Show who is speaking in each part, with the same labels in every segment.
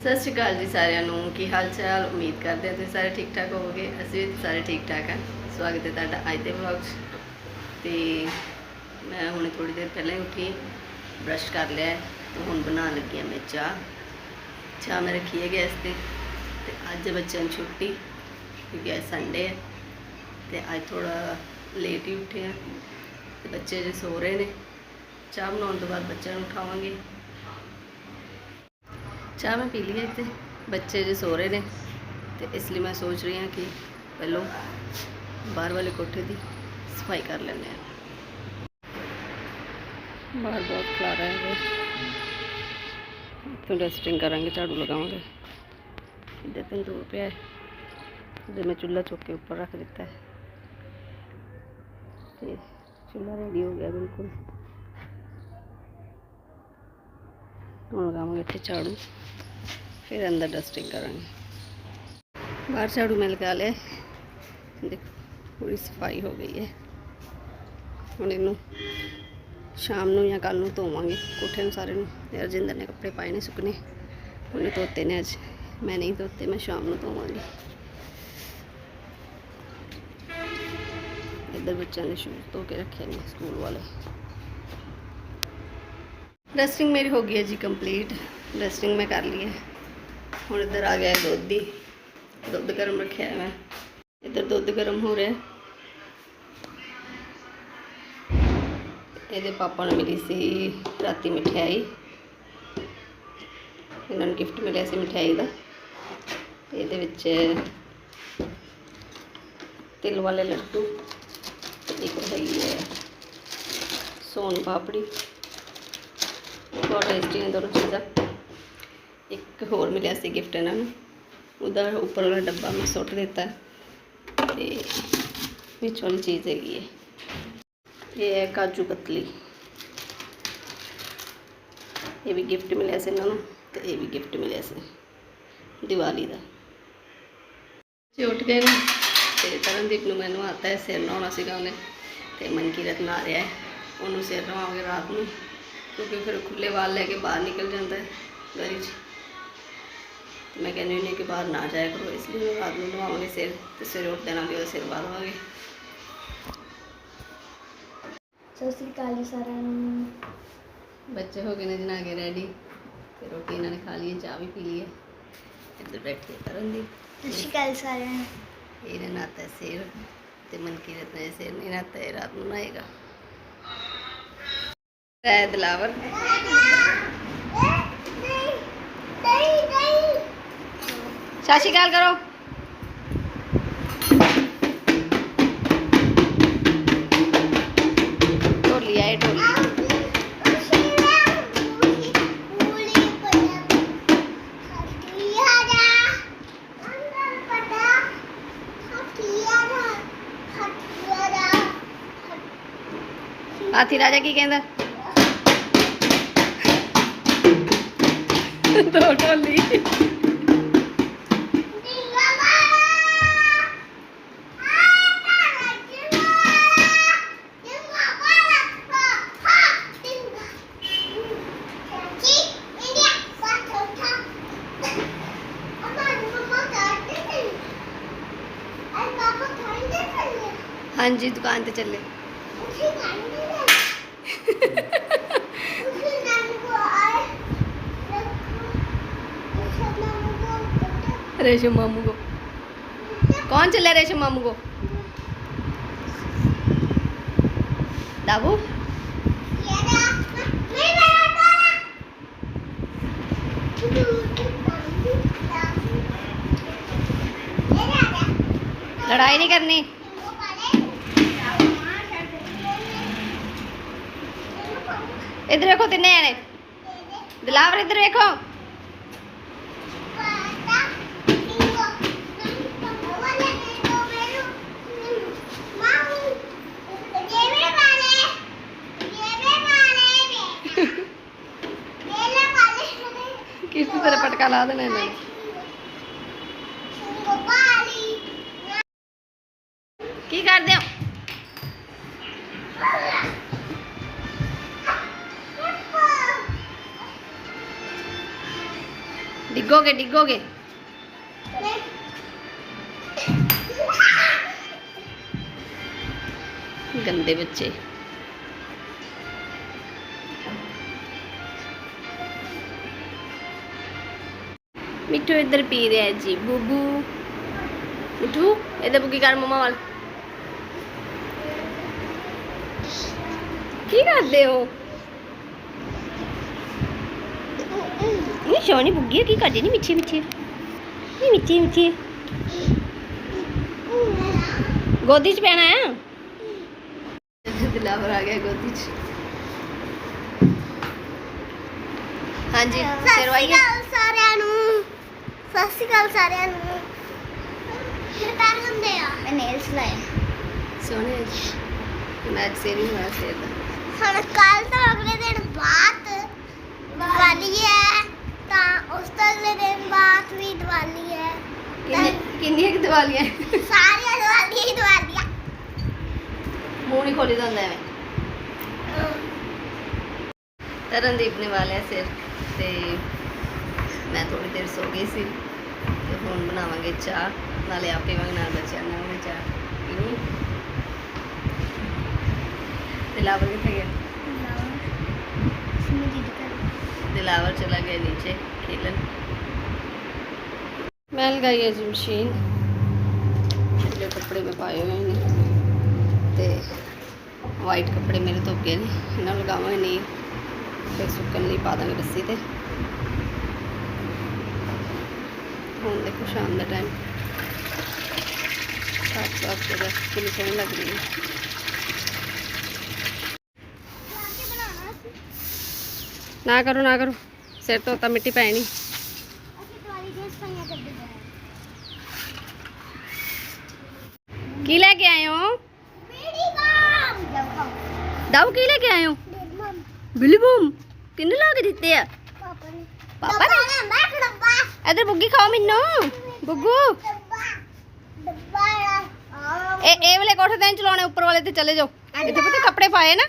Speaker 1: ਸਤਿ ਸ਼੍ਰੀ ਅਕਾਲ ਜੀ ਸਾਰਿਆਂ ਨੂੰ, ਕੀ ਹਾਲ ਚਾਲ? ਉਮੀਦ ਕਰਦੇ ਹਾਂ ਤੁਸੀਂ ਸਾਰੇ ਠੀਕ ਠਾਕ ਹੋਵੋਗੇ। ਅਸੀਂ ਵੀ ਸਾਰੇ ਠੀਕ ਠਾਕ ਹਾਂ ਸਵਾਗਤ ਹੈ ਤੁਹਾਡਾ ਅੱਜ ਦੇ ਵਲੌਗ 'ਚ। ਤੇ ਮੈਂ ਹੁਣ ਥੋੜੀ ਦੇਰ ਪਹਿਲਾਂ ਹੀ ਉੱਠੀ, ਬ੍ਰਸ਼ ਕਰ ਲਿਆ ਹੈ ਤੇ ਹੁਣ ਬਣਾਉਣ ਲੱਗੀ ਹਾਂ ਮੈਂ ਚਾਹ। ਚਾਹ ਮੈਂ ਰੱਖੀ ਹੈ ਗੈਸ ਤੇ। ਤੇ ਅੱਜ ਬੱਚਿਆਂ ਨੂੰ ਛੁੱਟੀ, ਕਿਉਂਕਿ ਅੱਜ ਸੰਡੇ ਹੈ। ਤੇ ਅੱਜ ਥੋੜਾ ਲੇਟ ਹੀ ਉੱਠੇ ਆ। ਤੇ ਬੱਚੇ ਜੇ ਸੋ ਰਹੇ ਨੇ। ਚਾਹ ਬਣਾਉਣ ਤੋਂ ਬਾਅਦ ਬੱਚਿਆਂ ਨੂੰ ਉਠਾਵਾਂਗੇ। ਚਾਹ ਮੈਂ ਪੀ ਲਈ ਇੱਥੇ। ਬੱਚੇ ਜੇ ਸੋ ਰਹੇ ਨੇ ਤੇ ਇਸ ਲਈ ਮੈਂ ਸੋਚ ਰਹੀ ਹਾਂ ਕਿ ਪਹਿਲੋਂ ਬਾਹਰ ਵਾਲੇ ਕੋਠੇ ਦੀ ਸਫ਼ਾਈ ਕਰ ਲੈਂਦੇ ਹਾਂ। ਬਾਹਰ ਬਹੁਤ ਖਲਾਰਾ ਹੈ ਇੱਥੋਂ। ਡਸਟਿੰਗ ਕਰਾਂਗੇ, ਝਾੜੂ ਲਗਾਵਾਂਗੇ। ਇੱਧਰ ਤੰਦੂਰ ਪਿਆ ਹੈ। ਇੱਧਰ ਮੈਂ ਚੁੱਲ੍ਹਾ ਚੁੱਕ ਕੇ ਉੱਪਰ ਰੱਖ ਦਿੱਤਾ ਹੈ। ਤੇ ਚੁੱਲ੍ਹਾ ਰੈਡੀ ਹੋ ਗਿਆ ਬਿਲਕੁਲ। ਹੁਣ ਲਗਾਵਾਂਗੇ ਇੱਥੇ ਝਾੜੂ। ਫਿਰ ਅੰਦਰ ਡਸਟਿੰਗ ਕਰਾਂਗੇ। ਬਾਹਰ ਝਾੜੂ ਮੈਂ ਲਗਾ ਲਿਆ। ਦੇਖੋ, ਪੂਰੀ ਸਫ਼ਾਈ ਹੋ ਗਈ ਹੈ। ਹੁਣ ਇਹਨੂੰ ਸ਼ਾਮ ਨੂੰ ਜਾਂ ਕੱਲ ਨੂੰ ਧੋਵਾਂਗੇ ਕੋਠੇ ਨੂੰ ਸਾਰੇ ਨੂੰ। ਤੇ ਰਜਿੰਦਰ ਨੇ ਕੱਪੜੇ ਪਾਏ ਨੇ ਸੁੱਕਨੇ ਉਹਨੇ ਧੋਤੇ ਨੇ ਅੱਜ। ਮੈਂ ਨਹੀਂ ਧੋਤੇ, ਮੈਂ ਸ਼ਾਮ ਨੂੰ ਧੋਵਾਂਗੀ। ਇੱਧਰ ਬੱਚਿਆਂ ਨੇ ਸ਼ੂਜ਼ ਧੋ ਕੇ ਰੱਖੇ ਨੇ, ਸਕੂਲ ਵਾਲੇ। ਡਸਟਿੰਗ ਮੇਰੀ ਹੋ ਗਈ ਹੈ ਜੀ ਕੰਪਲੀਟ ਡਸਟਿੰਗ ਮੈਂ ਕਰ ਲਈ ਹੈ। ਹੁਣ ਇੱਧਰ ਆ ਗਿਆ ਦੁੱਧ ਦੀ। ਦੁੱਧ ਗਰਮ ਰੱਖਿਆ ਹੈ ਮੈਂ। ਇੱਧਰ ਦੁੱਧ ਗਰਮ ਹੋ ਰਿਹਾ ਇਹਦੇ ਪਾਪਾ ਨੂੰ ਮਿਲੀ ਸੀ ਰਾਤੀ ਮਠਿਆਈ। ਇਹਨਾਂ ਨੂੰ ਗਿਫਟ ਮਿਲਿਆ ਸੀ ਮਠਿਆਈ ਦਾ। ਇਹਦੇ ਵਿੱਚ ਤਿਲ ਵਾਲੇ ਲੱਡੂ ਤੇ ਇੱਕ ਹੈਗੀ ਹੈ ਸੋਨ ਪਾਪੜੀ। ਬਹੁਤ ਟੇਸਟੀ ਨੇ ਦੋਨੋਂ ਚੀਜ਼ਾਂ। ਇੱਕ ਹੋਰ ਮਿਲਿਆ ਸੀ ਗਿਫਟ ਇਹਨਾਂ ਨੂੰ। ਉਹਦਾ ਉੱਪਰ ਵਾਲਾ ਡੱਬਾ ਮੈਂ ਸੁੱਟ ਦਿੱਤਾ। ਤੇ ਵਿੱਚ ਵਾਲੀ ਚੀਜ਼ ਹੈਗੀ ਹੈ। ਇਹ ਹੈ ਕਾਜੂ ਕਤਲੀ। ਇਹ ਵੀ ਗਿਫਟ ਮਿਲਿਆ ਸੀ ਇਹਨਾਂ ਨੂੰ ਤੇ ਇਹ ਵੀ ਗਿਫਟ ਮਿਲਿਆ ਸੀ। ਦੀਵਾਲੀ ਦਾ। ਜੇ ਉੱਠ ਗਏ ਨੇ। ਤੇ ਤਰਨਦੀਪ ਨੂੰ ਮੈਨੂੰ ਆਤਾ ਹੈ ਸਿਰ ਨਹਾਉਣਾ ਸੀਗਾ ਉਹਨੇ। ਤੇ ਮਨਕੀਰਤ ਨਹਾ ਰਿਹਾ ਹੈ। ਉਹਨੂੰ ਸਿਰ ਨਹਾਵਾਂਗੇ ਰਾਤ ਨੂੰ। ਕਿਉਂਕਿ ਫਿਰ ਖੁੱਲੇ ਵਾਲ ਲੈ ਕੇ ਬਾਹਰ ਨਿਕਲ ਜਾਂਦਾ ਹੈ ਗਲੀ 'ਚ। ਤੇ ਮੈਂ ਕਹਿੰਦੀ ਹੁੰਦੀ ਕਿ ਬਾਹਰ ਨਾ ਜਾਇਆ ਕਰੋ ਇਸ ਲਈ ਮੈਂ ਰਾਤ ਨੂੰ ਨਹਾਵਾਂਗੇ ਸਿਰ ਤੇ ਸਵੇਰੇ ਉੱਠ ਦੇਣਾ ਵੀ ਉਹਦਾ ਸਿਰ ਬਾਹਰਵਾਂਗੇ
Speaker 2: ਸਤਿ ਸ਼੍ਰੀ ਅਕਾਲ ਜੀ ਸਾਰਿਆਂ ਨੂੰ।
Speaker 1: ਬੱਚੇ ਹੋ ਗਏ ਨੇ ਜਨਾ ਕੇ ਰੈਡੀ ਤੇ ਰੋਟੀ ਇਹਨਾਂ ਨੇ ਖਾ ਲਈ ਹੈ ਚਾਹ ਵੀ ਪੀ ਲਈ ਹੈ। ਇੱਧਰ ਬੈਠੇ ਕਰਨ ਦੀ
Speaker 2: ਸਤਿ ਸ਼੍ਰੀ ਅਕਾਲ ਸਾਰਿਆਂ ਨੂੰ।
Speaker 1: ਇਹਨੇ ਨਾਤਾ ਸਿਰ ਤੇ ਮਨਕੀਰਤ ਨੇ ਸਿਰ ਨਹੀਂ ਨਾਤਾ ਰਾਤ ਨੂੰ ਨਾਏਗਾ ਹੈ ਦਲਾਵਰ ਸਤਿ ਸ਼੍ਰੀ ਅਕਾਲ ਕਰੋ ਢੋਲੀ ਆਏ ਢੋਲੀ ਹਾਥੀ ਰਾਜਾ ਕੀ ਕਹਿੰਦਾ ਦੋ ਢੋਲੀ ਹਾਂਜੀ ਦੁਕਾਨ ਤੇ ਚੱਲੇ। रेशम मामू को कौन चला रेशम मामू को दाबू लड़ाई नहीं करनी इधर देखो तीन जने दिलावर इधर देखो ਲਾ ਦੇਣਾ ਇਹਨਾਂ ਨੇ। ਕੀ ਕਰਦੇ ਹੋ? ਡਿੱਗੋਗੇ ਡਿੱਗੋਗੇ? ਗੰਦੇ ਬੱਚੇ। ਮਿੱਠੂ ਇੱਧਰ ਪੀ ਰਿਹਾ ਹੈ ਜੀ ਬੂਬੂ। ਮਿੱਠੂ ਇਹਦੇ ਬੁੱਗੀ ਕਰ ਮਮਾ ਵਾਲ। ਕੀ ਕਰਦੇ ਹੋ? ਇਹ ਸੋਹਣੀ ਬੁੱਗੀ ਹੈ, ਕੀ ਕਰਦੀ ਨਹੀਂ ਮਿੱਠੀ ਮਿੱਠੀ। ਨਹੀਂ ਮਿੱਠੀ ਮਿੱਠੀ। ਗੋਦੀ ਚ ਪੈਣਾ ਹੈ? ਦਿਲਾਵਰ ਆ ਗਿਆ ਗੋਦੀ ਚ। ਹਾਂਜੀ ਸ਼ੇਰਵਾਈ ਹੈ।
Speaker 2: ਸਾਰਿਆਂ ਨੂੰ। ਸਤਿ ਸ਼੍ਰੀ ਅਕਾਲ ਸਾਰਿਆਂ ਨੂੰ। ਮੇਰੇ ਪੈਰ ਗੰਦੇ ਆ। ਮੈਂ ਨੇਲਸ ਲਾਏ।
Speaker 1: ਸੋਹਣੇ ਹੈ ਜੀ। ਮੈਂ ਸੇਰੀ ਨੂੰ ਆ ਸੇਰ ਦਾ।
Speaker 2: ਹੁਣ ਕੱਲ ਤੋਂ ਅਗਲੇ ਦਿਨ ਬਾਅਦ ਦੀਵਾਲੀ ਹੈ ਤਾਂ ਉਸ ਤੋਂ ਅਗਲੇ ਦਿਨ ਬਾਅਦ ਵੀ ਦੀਵਾਲੀ ਹੈ।
Speaker 1: ਕਿੰਨੀ ਕਿੰਨੀਆਂ ਕਿ ਦੀਵਾਲੀਆਂ?
Speaker 2: ਸਾਰੀਆਂ ਦੀਵਾਲੀ ਹੀ ਦੀਵਾਲੀਆਂ।
Speaker 1: ਮੂੰਹ ਨਹੀਂ ਖੋਲੀ ਜਾਂਦਾ ਐਵੇਂ। ਤਰਨਦੀਪ ਨੇ ਵਾਲਿਆ ਸਿਰ ਤੇ ਮੈਂ ਥੋੜੀ ਦੇਰ ਸੋ ਗਈ ਸੀ ਤੇ ਹੁਣ ਬਣਾਵਾਂਗੇ ਚਾਹ ਨਾਲੇ ਆਪੇ ਵਾਂਗ ਨਾਲ ਬੱਚਿਆਂ ਨਾਲ ਵੀ ਚਾਹ ਪੀਣੀ ਤੇ ਲਾਵਰ ਕਿੱਥੇ ਗਿਆ दिलावर चला गया नीचे खेलन मैं लगाई है जी मशीन जो कपड़े में पाए हुए हैं ते वाइट कपड़े मेरे धो गए ने इन्हों लगावे नहीं फिर सुकन ਲਈ ਪਾ ਦਾਂਗੇ ਰੱਸੀ ਤੇ ਹੁਣ ਦੇਖੋ ਸ਼ਾਮ ਦਾ ਟਾਈਮ ਸਾਫ਼ ਸਾਫ਼ ਜਗ੍ਹਾ ਕਿੰਨੀ ਸੋਹਣੀ ਲੱਗ ਰਹੀ ਹੈ। ਨਾ ਕਰੋ ਨਾ ਕਰੋ। ਸਿਰ ਤੋਂ ਤਾਂ ਮਿੱਟੀ ਪੈ ਨਹੀਂ ਕੀ ਲੈ ਕੇ ਆਏ ਹੋ? ਦਾਉ ਕੀ ਲੈ ਕੇ ਆਏ ਹੋ? ਬਿੱਲੀ ਬੂਮ। ਕਿੰਨੇ ਲਾ ਕੇ ਦਿੱਤੇ ਆ? ਪਾਪਾ ਨੇ? ਇਧਰ ਬੁੱਗੀ ਖਾਓ ਮੈਨੂੰ। ਬੁੱਗੂ। ਇਹ ਇਹ ਵਾਲੇ ਕੋਠੇ ਤੇ ਚਲਾਉਣੇ ਉੱਪਰ ਵਾਲੇ ਤੇ ਚਲੇ ਜਾਓ। ਇੱਥੇ ਪਤਾ ਕੱਪੜੇ ਪਾਏ ਨਾ।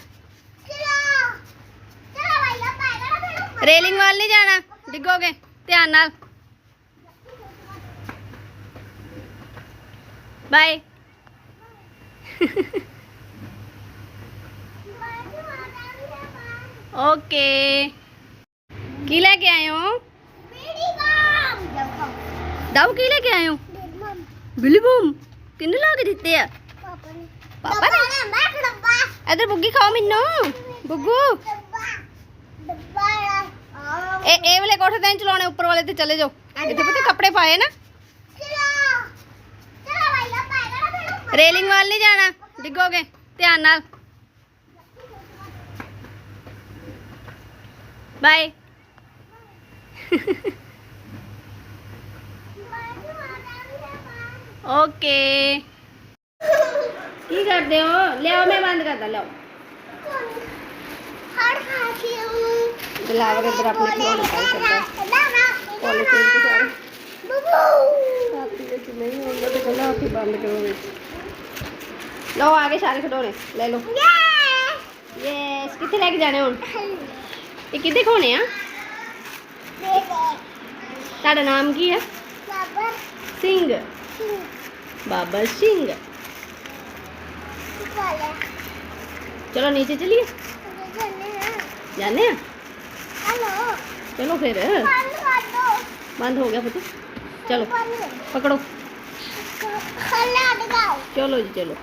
Speaker 1: ਰੇਲਿੰਗ ਵੱਲ ਨਹੀਂ ਜਾਣਾ। ਡਿੱਗੋਗੇ? ਧਿਆਨ ਨਾਲ। ਬਾਏ। ਓਕੇ। ਕੀ ਲੈ ਕੇ ਆਏ ਹੋ? ਦਾਉ ਕੀ ਲੈ ਕੇ ਆਏ ਹੋ? ਬਿੱਲੀ ਬੂਮ। ਕਿੰਨੇ ਲਾ ਕੇ ਦਿੱਤੇ ਆ? ਪਾਪਾ ਨੇ? ਇਧਰ ਬੁੱਗੀ ਖਾਓ ਮੈਨੂੰ। ਬੁੱਗੂ। ਇਹ ਇਹ ਵਾਲੇ ਕੋਠੇ ਤੇ ਚਲਾਉਣੇ, ਉੱਪਰ ਵਾਲੇ ਤੇ ਚਲੇ ਜਾਓ। ਇੱਥੇ ਪਤਾ ਕੱਪੜੇ ਪਾਏ ਨਾ? ਰੇਲਿੰਗ ਵੱਲ ਨਹੀਂ ਜਾਣਾ। ਡਿੱਗੋਗੇ? ਧਿਆਨ ਨਾਲ। Bye okay. ਕੀ ਕਰਦੇ ਹੋ? ਲਿਆਓ ਮੈਂ ਬੰਦ ਕਰਦਾ ਲਿਆਓ। ਦਿਲਾਵਰ ਇੱਧਰ ਆਪਣੇ ਪਾਈ ਕਰਦਾ। ਪੋਲੀਥੀਨ ਤੇ ਸਾਰੇ ਹਾਥੀ ਵਿੱਚ ਨਹੀਂ ਹੁੰਦਾ ਤੇ ਕਹਿੰਦਾ ਹਾਥੀ ਬੰਦ ਕਰੋ ਵਿੱਚ। ਲਓ ਆ ਗਏ ਸਾਰੇ ਖਿਡੌਣੇ। ਲੈ ਲਓ। ਯੈਸ ਕਿੱਥੇ ਲੈ ਕੇ ਜਾਣੇ ਹੁਣ? ਇਹ ਕਿੱਥੇ ਖੋਣੇ ਆ? ਤੁਹਾਡਾ ਨਾਮ ਕੀ ਹੈ? ਸਿੰਘ। ਬਾਬਾ ਸਿੰਘ। ਚਲੋ। ਨੀਚੇ ਚਲੀਏ। ਜਾਣੇ ਆ ਚਲੋ ਫਿਰ। ਬੰਦ ਹੋ ਗਿਆ ਪੁੱਤ। ਚਲੋ ਪਕੜੋ। ਚਲੋ ਜੀ ਚਲੋ।